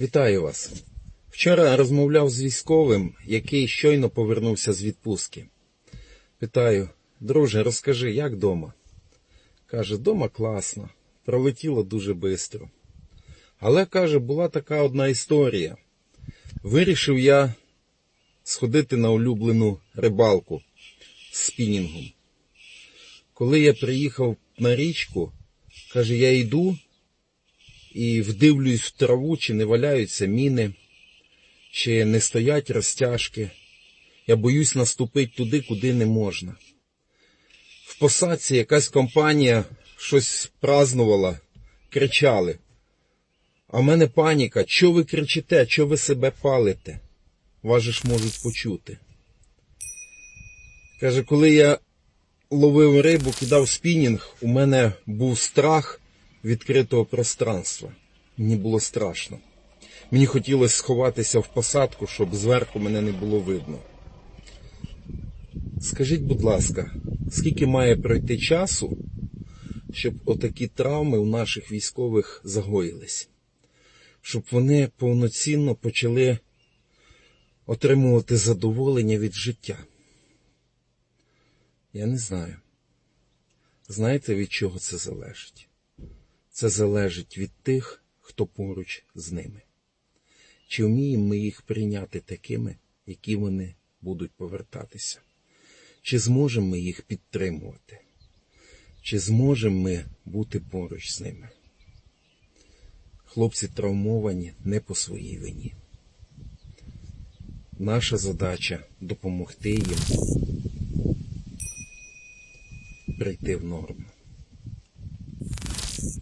Вітаю вас. Вчора розмовляв з військовим, який щойно повернувся з відпустки. Питаю, друже, розкажи, як дома? Каже, дома класно, пролетіло дуже швидко. Але, каже, була така одна історія. Вирішив я сходити на улюблену рибалку з спінінгом. Коли я приїхав на річку, каже, я йду і вдивлююсь в траву, чи не валяються міни, чи не стоять розтяжки. Я боюсь наступити туди, куди не можна. В посадці якась компанія щось празнувала, кричали. А в мене паніка, що ви кричите, що ви себе палите? Ж можуть почути. Каже, коли я ловив рибу, кидав спінінг, у мене був страх відкритого пространства. Мені було страшно. Мені хотілося сховатися в посадку, щоб зверху мене не було видно. Скажіть, будь ласка, скільки має пройти часу, щоб отакі травми у наших військових загоїлись? Щоб вони повноцінно почали отримувати задоволення від життя? Я не знаю. Знаєте, від чого це залежить? Це залежить від тих, хто поруч з ними. Чи вміємо ми їх прийняти такими, які вони будуть повертатися? Чи зможемо ми їх підтримувати? Чи зможемо ми бути поруч з ними? Хлопці травмовані не по своїй вині. Наша задача допомогти їм прийти в норму.